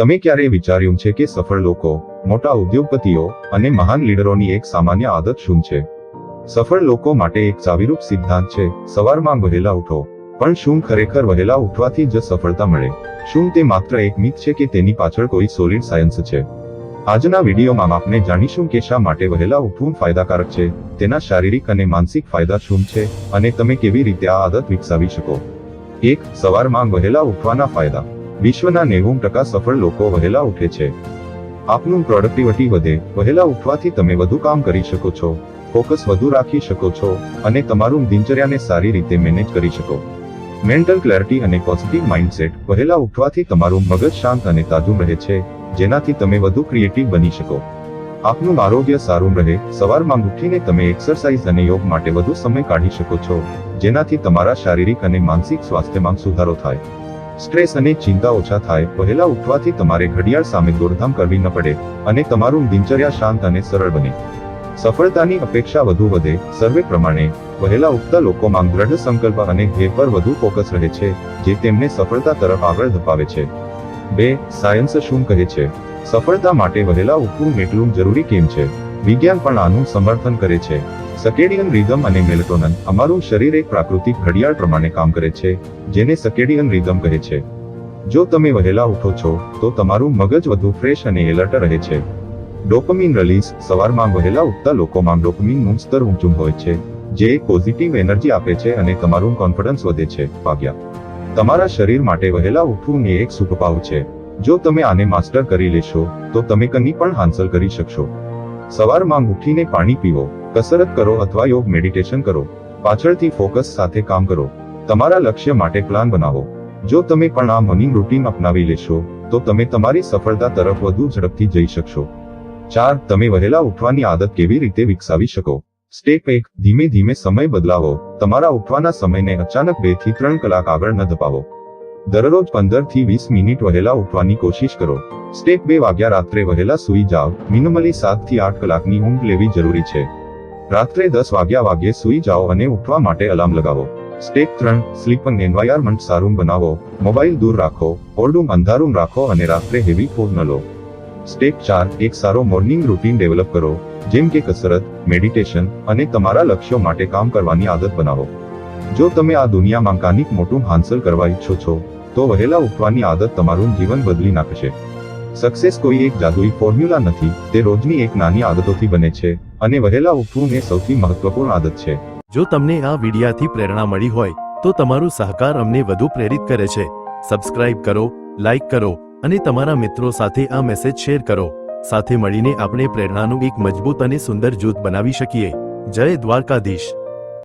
તમે ક્યારેય વિચાર્યું છે કે સફળ લોકો, મોટા ઉદ્યોગપતિઓ અને મહાન લીડરોની એક સામાન્ય આદત શું છે? સફળ લોકો માટે એક ચાવીરૂપ સિદ્ધાંત છે, સવારમાં વહેલા ઉઠો, પણ શું ખરેખર વહેલા ઉઠવાથી જ સફળતા મળે? શું તે માત્ર એક મિથ છે કે તેની પાછળ કોઈ સોલિડ સાયન્સ છે? આજના વિડીયોમાં આપણે જાણીશું કે શા માટે વહેલા ઉઠવું ફાયદાકારક છે, તેના શારીરિક અને માનસિક ફાયદા શું છે, અને તમે કેવી રીતે આ આદત વિકસાવી શકો? એક, સવારમાં વહેલા ઉઠવાના ફાયદા. વિશ્વના નેવું ટકા સફળ લોકો વહેલા ઉઠે છે. આપનું પ્રોડક્ટિવિટી વધે, વહેલા ઉઠવાથી તમે વધુ કામ કરી શકો છો ફોકસ વધુ રાખી શકો છો, અને તમારું દિનચર્યાને સારી રીતે મેનેજ કરી શકો. મેન્ટલ ક્લેરિટી અને પોઝિટિવ માઇન્ડસેટ વહેલા ઉઠવાથી તમારું મગજ શાંત અને તાજું રહે છે, જેનાથી તમે વધુ ક્રિએટિવ બની શકો. આપનું આરોગ્ય સારું રહે, સવારમાં ઉઠીને તમે એક્સરસાઇઝ અને યોગ માટે વધુ સમય કાઢી શકો છો, જેનાથી તમારા શારીરિક અને માનસિક સ્વાસ્થ્યમાં સુધારો થાય. સ્ટ્રેસ અને ચિંતા ઓછા થાય પહેલા ઉઠવાથી તમારે ઘડિયાળ સામે દોડધામ કરવી ન પડે અને તમારું દિનચર્યા શાંત અને સરળ બને. સફળતાની અપેક્ષા વધુ વધે, સર્વે પ્રમાણે, વહેલા ઉઠતા લોકોમાં દ્રઢ સંકલ્પ અને ધ્યેય પર વધુ ફોકસ રહે છે, જે તેમને સફળતા તરફ આગળ ધપાવે છે. બે, સાયન્સ શું કહે છે? સફળતા માટે વહેલા ઉઠવું એટલું જરૂરી કેમ છે? વિજ્ઞાન પણ આનું સમર્થન કરે છે. સકેડિયન રિધમ અને મેલેટોનન અમારું શરીર એક પ્રાકૃતિક ઘડિયાળ પ્રમાણે કામ કરે છે, જેને સકેડિયન રિધમ કહે છે. જો તમે વહેલા ઉઠો છો, તો તમારું મગજ વધુ ફ્રેશ અને એલર્ટ રહે છે. ડોપમીન રિલીઝ સવારમાં વહેલા ઉઠતા લોકોમાં ડોપમીનનું સ્તર ઊંચું હોય છે, જે એક પોઝિટિવ એનર્જી આપે છે અને તમારું કોન્ફિડન્સ વધે છે, ભાગ્યા. તમારા શરીર માટે વહેલા ઉઠવું એ એક સુપપાવ છે. જો તમે આને માસ્ટર કરી લેશો, તો તમે કંઈ પણ હાંસલ કરી શકશો. સવારમાં ઉઠીને પાણી પીવો કસરત કરો અથવા યોગ મેડિટેશન કરો. પાછળથી ફોકસ સાથે કામ કરો. તમારા લક્ષ્ય માટે પ્લાન બનાવો. જો તમે પણ આ મોર્નિંગ રૂટીન અપનાવી લેશો, તો તમે તમારી સફળતા તરફ વધુ ઝડપથી જઈ શકશો. ચાર, તમે વહેલા ઉઠવાની આદત કેવી રીતે વિકસાવી શકો? સ્ટેપ એક, ધીમે ધીમે સમય બદલાવો. તમારા ઉઠવાના સમયને અચાનક બેથી ત્રણ કલાક આગળ ન ધપાવો. દરરોજ પંદરથી વીસ મિનિટ વહેલા ઉઠવાની કોશિશ કરો. સ્ટેપ બે વાગ્યા રાત્રે વહેલા સૂઈ જાઓ. મિનિમલી સાતથી આઠ કલાકની ઊંઘ લેવી જરૂરી છે. રાત્રે દસ વાગ્યા વાગ્યે સૂઈ જાઓ અને ઉઠવા માટે અલાર્મ લગાવો. સ્ટેપ ત્રણ સ્લીપિંગ એન્વાયરમેન્ટ સારું બનાવો. મોબાઈલ દૂર રાખો. ઓરડું અંધારું રાખો અને રાત્રે હેવી ફૂડ ન લો. સ્ટેપ ચાર, એક સારો મોર્નિંગ રૂટીન ડેવલપ કરો. જેમ કે કસરત મેડિટેશન અને તમારા લક્ષ્યો માટે કામ કરવાની આદત બનાવો. જો તમે આ દુનિયામાં કાનિક મોટું હાંસલ કરવા ઈચ્છો છો તો વહેલા ઉઠવાની આદત તમારું જીવન બદલી નાખશે સક્સેસ કોઈ એક જાદુઈ ફોર્મ્યુલા નથી, તે રોજની એક નાની આદતોથી બને છે, અને વહેલા ઉઠવું એ સૌથી મહત્વપૂર્ણ આદત છે. જો તમને આ વિડિયાથી પ્રેરણા મળી હોય, તો તમારું સહકાર અમને વધુ પ્રેરિત કરે છે. સબસ્ક્રાઇબ કરો લાઇક કરો, અને તમારા મિત્રો સાથે આ મેસેજ શેર કરો. સાથે મળીને આપણે પ્રેરણાનું એક મજબૂત અને સુંદર જૂથ બનાવી શકીએ. જય દ્વારકાધીશ.